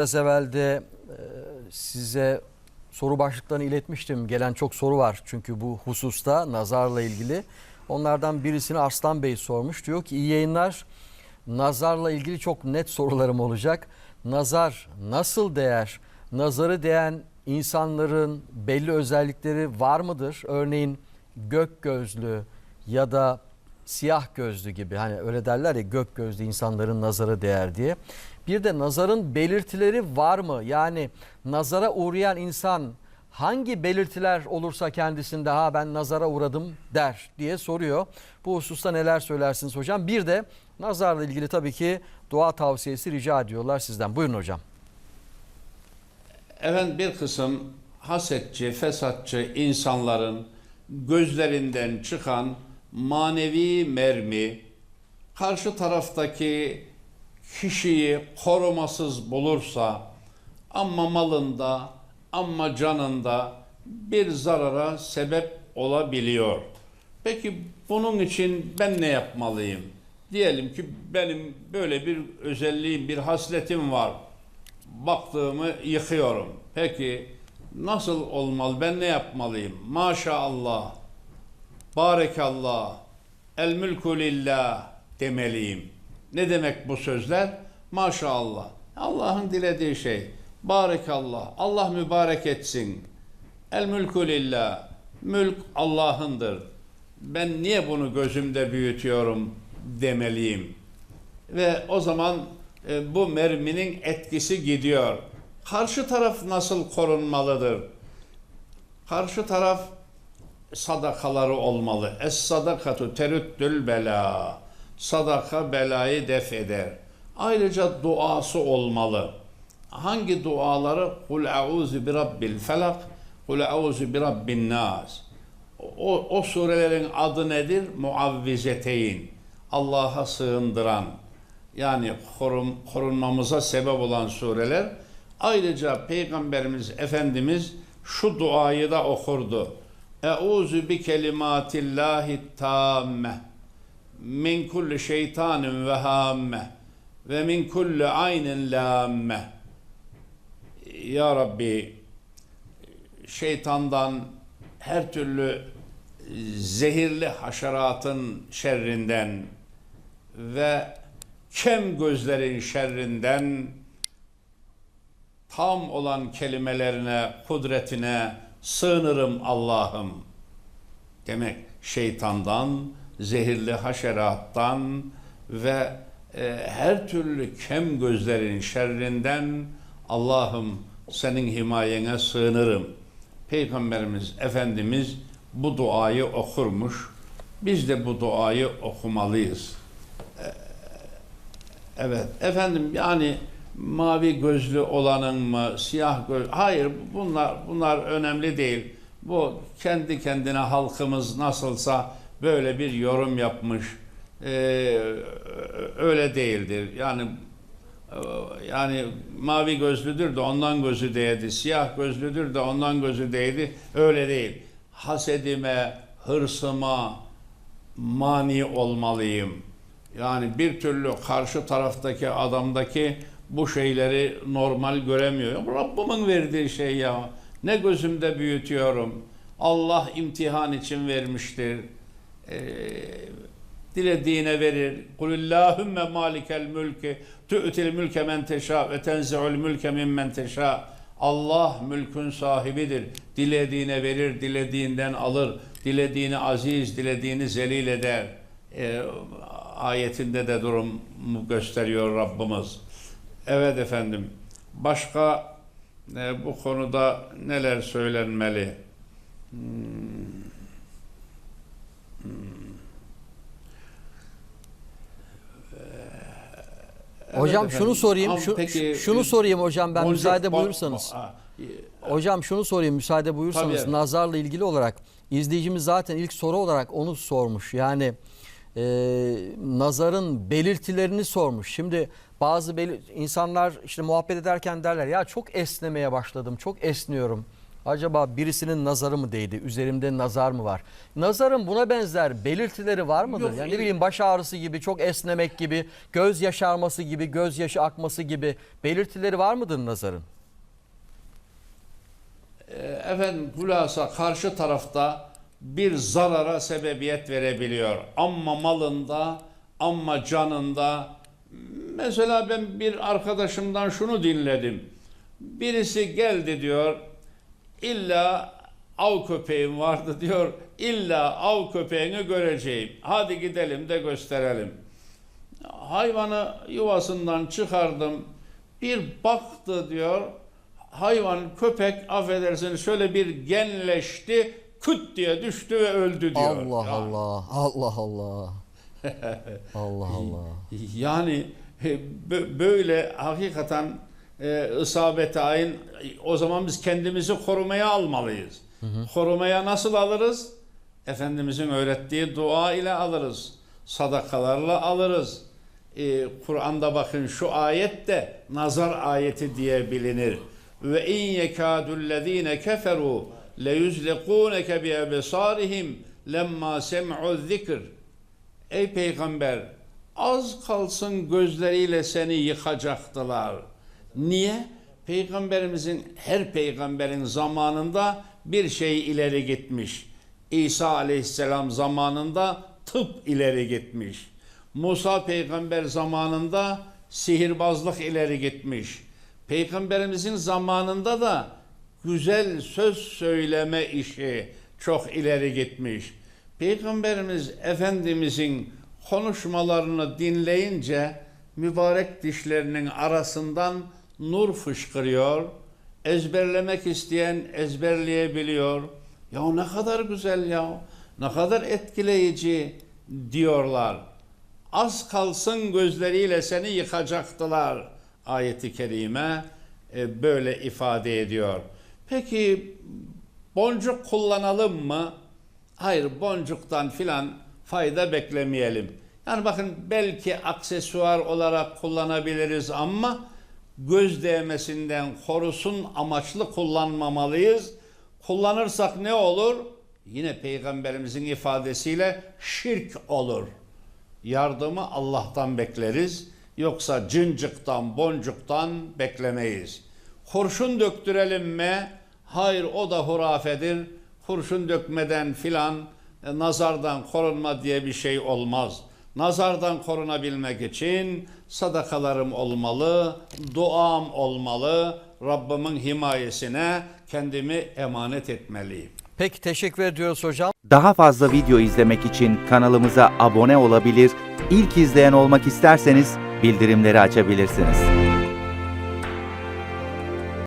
Biraz evvel de e, size soru başlıklarını iletmiştim. Gelen çok soru var çünkü bu hususta nazarla ilgili. Onlardan birisini Arslan Bey sormuş. Diyor ki iyi yayınlar. Nazarla ilgili çok net sorularım olacak. Nazar nasıl değer? Nazarı değen insanların belli özellikleri var mıdır? Örneğin gök gözlü ya da siyah gözlü gibi hani öyle derler ya gök gözlü insanların nazara değer diye. Bir de nazarın belirtileri var mı? Yani nazara uğrayan insan hangi belirtiler olursa kendisinde ha ben nazara uğradım der diye soruyor. Bu hususta neler söylersiniz hocam? Bir de nazarla ilgili tabii ki dua tavsiyesi rica ediyorlar sizden. Buyurun hocam. Efendim bir kısım hasetçi, fesatçı insanların gözlerinden çıkan manevi mermi karşı taraftaki kişiyi korumasız bulursa amma malında amma canında bir zarara sebep olabiliyor. Peki bunun için ben ne yapmalıyım? Diyelim ki benim böyle bir özelliğim, bir hasletim var. Baktığımı yıkıyorum. Peki nasıl olmalı? Ben ne yapmalıyım? Maşallah, barekallah, el mülku lillah demeliyim. Ne demek bu sözler? Maşallah. Allah'ın dilediği şey. Barekallah. Allah mübarek etsin. El mülku lillah. Mülk Allah'ındır. Ben niye bunu gözümde büyütüyorum demeliyim. Ve o zaman e, bu merminin etkisi gidiyor. Karşı taraf nasıl korunmalıdır? Karşı taraf sadakaları olmalı. Es sadakatu terüttül bela. Sadaka belayı def eder. Ayrıca duası olmalı. Hangi duaları? Kul auzu bi rabbil felak, kul auzu bi rabbin nas. O, o surelerin adı nedir? Muavvizeteyn. Allah'a sığındıran. Yani korun, korunmamıza sebep olan sureler. Ayrıca Peygamberimiz Efendimiz şu duayı da okurdu. Euzu bi kelimatillahi tamme min kulli şeytanin ve hamme ve min kulli aynin lamme. Ya Rabbi şeytandan her türlü zehirli haşeratın şerrinden ve kem gözlerin şerrinden tam olan kelimelerine, kudretine sığınırım Allah'ım. Demek şeytandan, zehirli haşerattan ve e, her türlü kem gözlerin şerrinden Allah'ım senin himayene sığınırım. Peygamberimiz Efendimiz bu duayı okurmuş. Biz de bu duayı okumalıyız. Ee, Evet efendim yani mavi gözlü olanın mı siyah göz hayır bunlar bunlar önemli değil. Bu kendi kendine halkımız nasılsa böyle bir yorum yapmış. Ee, öyle değildir. Yani e, yani mavi gözlüdür de ondan gözü değdi. Siyah gözlüdür de ondan gözü değdi. Öyle değil. Hasedime, hırsıma mani olmalıyım. Yani bir türlü karşı taraftaki adamdaki bu şeyleri normal göremiyor. Rabbimin verdiği şey ya. Ne gözümde büyütüyorum. Allah imtihan için vermiştir. Ee, dilediğine verir. Kulillahümme malikel mülki tu'til mülke men teşâ ve tenzi'ul mülke mimmen teşâ. Allah mülkün sahibidir. Dilediğine verir, dilediğinden alır. Dilediğini aziz, dilediğini zelil eder. Ee, ayetinde de durumu gösteriyor Rabbimiz. Evet efendim. Başka e, bu konuda neler söylenmeli? Hmm. Hocam efendim. şunu sorayım. Ama Şu, peki, şunu sorayım hocam ben müsaade buyursanız. Aa, Hocam şunu sorayım müsaade buyursanız Tabii. nazarla ilgili olarak izleyicimiz zaten ilk soru olarak onu sormuş. Yani e, nazarın belirtilerini sormuş. Şimdi bazı belir- insanlar işte muhabbet ederken derler ya çok esnemeye başladım çok esniyorum. Acaba birisinin nazarı mı değdi? Üzerimde nazar mı var? Nazarın buna benzer belirtileri var mıdır? Yok, yani e- ne bileyim baş ağrısı gibi, çok esnemek gibi, göz yaşarması gibi, gözyaşı akması gibi belirtileri var mıdır nazarın? E, efendim hulasa karşı tarafta bir zarara sebebiyet verebiliyor. Amma malında, amma canında. Mesela ben bir arkadaşımdan şunu dinledim. Birisi geldi diyor, illa av köpeğim vardı diyor, illa av köpeğini göreceğim. Hadi gidelim de gösterelim. Hayvanı yuvasından çıkardım. Bir baktı diyor. Hayvan köpek affedersiniz şöyle bir genleşti. Küt diye düştü ve öldü diyor. Allah Allah, Allah Allah. Allah Allah. Yani e, bö- böyle hakikaten e, isabet ayin o zaman biz kendimizi korumaya almalıyız. Korumaya nasıl alırız? Efendimizin öğrettiği dua ile alırız. Sadakalarla alırız. E, Kur'an'da bakın şu ayet de nazar ayeti diye bilinir. Ve in yekâdullezîne keferû leyuzliqûneke bi ebsârihim lemma sem'u zikr. Ey peygamber az kalsın gözleriyle seni yıkacaktılar. Niye? Peygamberimizin her peygamberin zamanında bir şey ileri gitmiş. İsa aleyhisselam zamanında tıp ileri gitmiş. Musa peygamber zamanında sihirbazlık ileri gitmiş. Peygamberimizin zamanında da güzel söz söyleme işi çok ileri gitmiş. Peygamberimiz Efendimizin konuşmalarını dinleyince mübarek dişlerinin arasından nur fışkırıyor. Ezberlemek isteyen ezberleyebiliyor. Ya ne kadar güzel ya. Ne kadar etkileyici diyorlar. Az kalsın gözleriyle seni yıkacaktılar. Ayeti kerime e, böyle ifade ediyor. Peki boncuk kullanalım mı? Hayır boncuktan filan fayda beklemeyelim. Yani bakın belki aksesuar olarak kullanabiliriz ama göz değmesinden korusun amaçlı kullanmamalıyız. Kullanırsak ne olur? Yine peygamberimizin ifadesiyle şirk olur. Yardımı Allah'tan bekleriz. Yoksa cinciktan, boncuktan beklemeyiz. Kurşun döktürelim mi? Hayır o da hurafedir. Kurşun dökmeden filan e, nazardan korunma diye bir şey olmaz. Nazardan korunabilmek için sadakalarım olmalı, duam olmalı, Rabbimin himayesine kendimi emanet etmeliyim. Peki teşekkür ediyoruz hocam. Daha fazla video izlemek için kanalımıza abone olabilir, ilk izleyen olmak isterseniz bildirimleri açabilirsiniz.